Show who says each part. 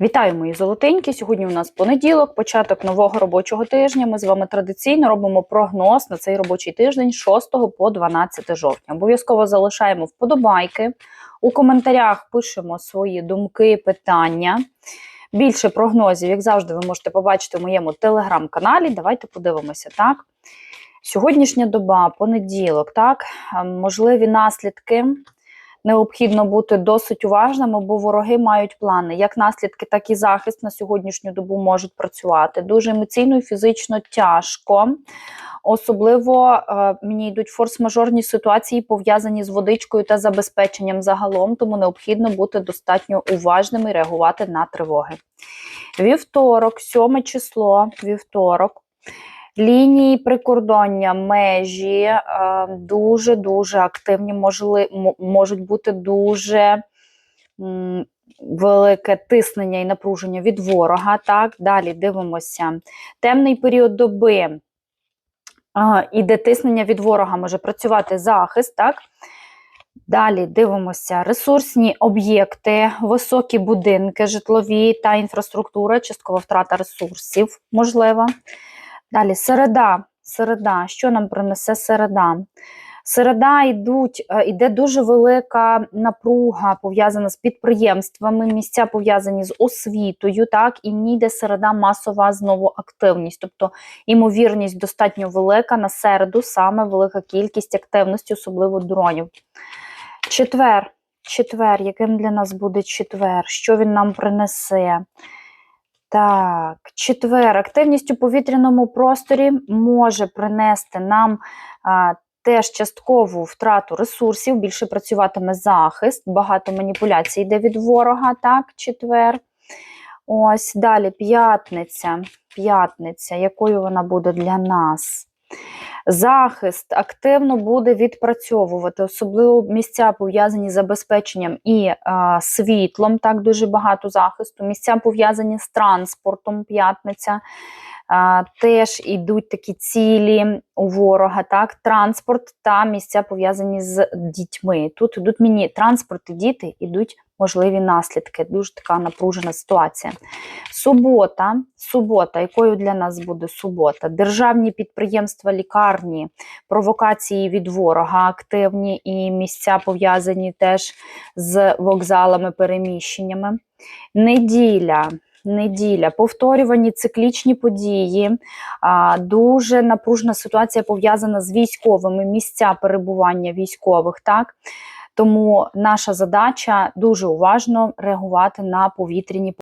Speaker 1: Вітаю, мої золотенькі. Сьогодні у нас понеділок, початок нового робочого тижня. Ми з вами традиційно робимо прогноз на цей робочий тиждень з 6 по 12 жовтня. Обов'язково залишаємо вподобайки. У коментарях пишемо свої думки, питання. Більше прогнозів, як завжди, ви можете побачити в моєму телеграм-каналі. Давайте подивимося, так? Сьогоднішня доба, понеділок, так, можливі наслідки необхідно бути досить уважними, бо вороги мають плани. Як наслідки, так і захист на сьогоднішню добу можуть працювати. Дуже емоційно і фізично тяжко. Особливо е, мені йдуть форс-мажорні ситуації, пов'язані з водичкою та забезпеченням загалом, тому необхідно бути достатньо уважними і реагувати на тривоги. Вівторок, 7 число, вівторок. Лінії прикордоння, межі дуже-дуже активні, можуть бути дуже велике тиснення і напруження від ворога. Так, Далі дивимося. Темний період доби іде тиснення від ворога, може працювати захист. так. Далі дивимося ресурсні об'єкти, високі будинки, житлові та інфраструктура, часткова втрата ресурсів можлива. Далі середа. Середа. Що нам принесе середа? Середа йдуть, е, йде дуже велика напруга, пов'язана з підприємствами, місця пов'язані з освітою, так, і в йде середа масова знову активність. Тобто імовірність достатньо велика на середу, саме велика кількість активності, особливо дронів. Четвер. Четвер, яким для нас буде четвер? Що він нам принесе? Так, четвер. Активність у повітряному просторі може принести нам а, теж часткову втрату ресурсів, більше працюватиме захист, багато маніпуляцій йде від ворога, так, четвер. Ось далі п'ятниця. П'ятниця, якою вона буде для нас? Захист активно буде відпрацьовувати, особливо місця пов'язані з забезпеченням і а, світлом, так дуже багато захисту, місця пов'язані з транспортом, п'ятниця. Теж йдуть такі цілі у ворога, так, транспорт та місця пов'язані з дітьми. Тут йдуть мені транспорт і діти, йдуть можливі наслідки. Дуже така напружена ситуація. Субота, субота, якою для нас буде субота? Державні підприємства, лікарні, провокації від ворога, активні і місця пов'язані теж з вокзалами, переміщеннями. Неділя. Неділя, повторювані циклічні події, дуже напружена ситуація пов'язана з військовими місця перебування військових. так? Тому наша задача дуже уважно реагувати на повітряні